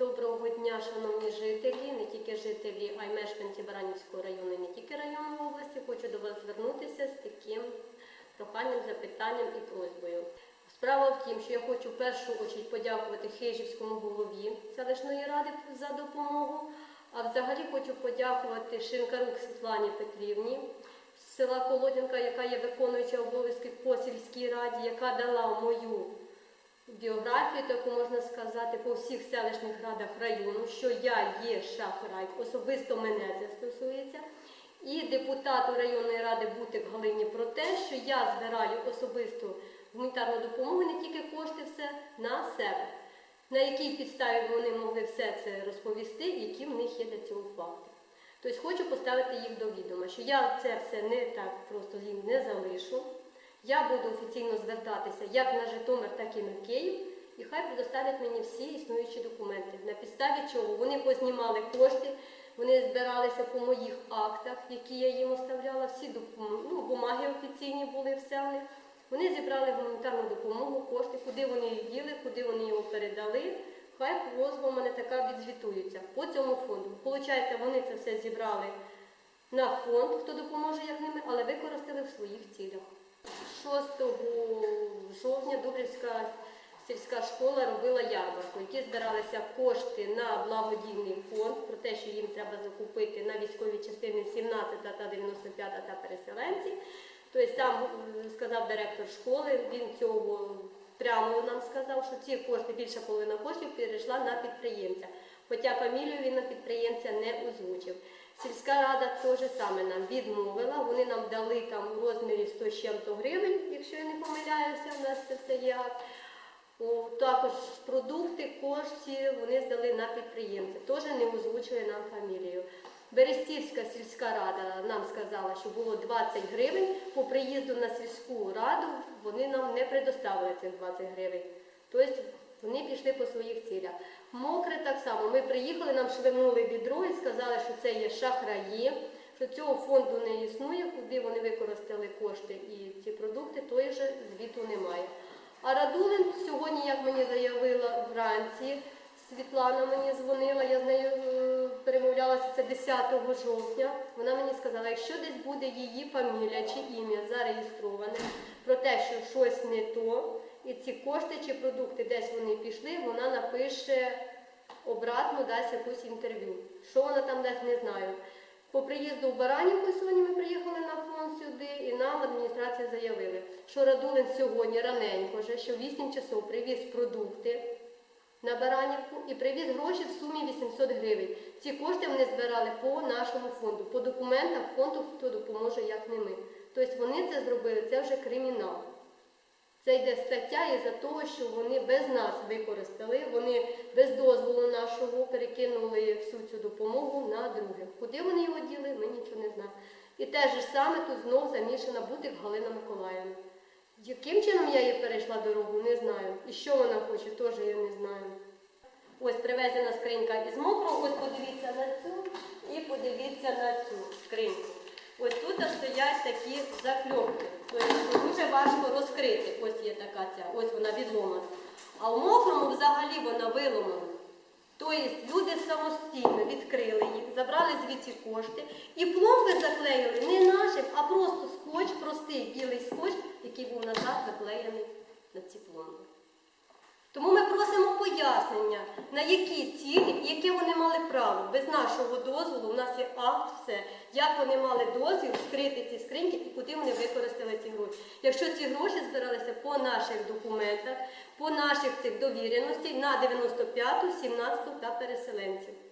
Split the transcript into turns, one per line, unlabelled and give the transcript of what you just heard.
Доброго дня, шановні жителі, не тільки жителі, а й мешканці Баранівського району, не тільки району області. Хочу до вас звернутися з таким проханням, запитанням і просьбою. Справа в тім, що я хочу в першу чергу подякувати Хижівському голові селищної ради за допомогу. А взагалі хочу подякувати Шинкарук Світлані Петрівні з села Колодянка, яка є виконуюча обов'язки по сільській раді, яка дала мою біографію, таку можна сказати, по всіх селищних радах району, що я є шахрай, особисто мене це стосується. І депутату районної ради Бутик Галині про те, що я збираю особисту гуманітарну допомогу, не тільки кошти, все на себе. На якій підставі вони могли все це розповісти, які в них є для цього факти. Тобто хочу поставити їх до відома, що я це все не так просто їм не залишу. Я буду офіційно звертатися як на Житомир, так і на Київ, і хай предоставлять мені всі існуючі документи. На підставі чого вони познімали кошти, вони збиралися по моїх актах, які я їм оставляла, всі докум- ну, бумаги офіційні були все в них. Вони зібрали гуманітарну допомогу, кошти, куди вони їх діли, куди вони його передали. Хай просьба мене така відзвітується по цьому фонду. Получається, вони це все зібрали на фонд, хто допоможе як ними, але використали. 6 жовтня Дубрівська сільська школа робила ярмарку, які збиралися кошти на благодійний фонд про те, що їм треба закупити на військові частини 17 та 95 та переселенці. Тобто сам сказав директор школи, він цього прямо нам сказав, що ці кошти, більша половина коштів перейшла на підприємця. Хоча фамілію він на підприємця не озвучив. Сільська рада теж саме нам відмовила. Вони нам дали там у розмірі 100 з чим-то гривень, якщо я не помиляюся, у нас це все є. О, Також продукти, кошти вони здали на підприємця. Теж не озвучили нам фамілію. Берестівська сільська рада нам сказала, що було 20 гривень. По приїзду на сільську раду вони нам не предоставили цих 20 гривень. Тобто вони пішли по своїх цілях. Мокре так само. Ми приїхали, нам швирнули відро і сказали, що це є шахраї, що цього фонду не існує, куди вони використали кошти і ці продукти, той же звіту немає. А Радулин сьогодні, як мені заявила вранці, Світлана мені дзвонила, я з нею е, перемовлялася це 10 жовтня. Вона мені сказала, якщо десь буде її фамілія чи ім'я зареєстроване про те, що щось не то, і ці кошти чи продукти десь вони пішли, вона напише обратно, дасть якусь інтерв'ю. Що вона там дасть, не знаю. По приїзду в Баранівку сьогодні ми приїхали на фонд сюди, і нам адміністрація заявили, що Радулин сьогодні раненько вже, що в 8 часов привіз продукти на Баранівку і привіз гроші в сумі 800 гривень. Ці кошти вони збирали по нашому фонду, по документах фонду, хто допоможе, як не ми. Тобто вони це зробили, це вже кримінал. Це йде стаття із-за того, що вони без нас використали, вони без дозволу нашого перекинули всю цю допомогу на других. Куди вони його діли, ми нічого не знаємо. І те ж саме тут знов замішана Бутик Галина Миколаївна. Яким чином я їй перейшла дорогу, не знаю. І що вона хоче, теж я не знаю. Ось привезена скринька із мокрого, ось подивіться на цю і подивіться на цю скриньку. Ось тут стоять такі закльопки. Важко розкрити. Ось є така ця, ось вона відломана. А в мокрому взагалі вона виломана. Тобто люди самостійно відкрили їх, забрали звідси кошти і пломби заклеїли не нашим, а просто скотч, простий білий скотч, який був назад заклеєний на ці пломби. Тому ми просимо пояснення, на які цілі яке вони мали право. Без нашого дозволу, у нас є акт, все, як вони мали дозвіл вскрити ці скриньки і куди вони використали ці гроші. Якщо ці гроші збиралися по наших документах, по наших цих довіреностей на 95-ту, 17-ту та переселенців.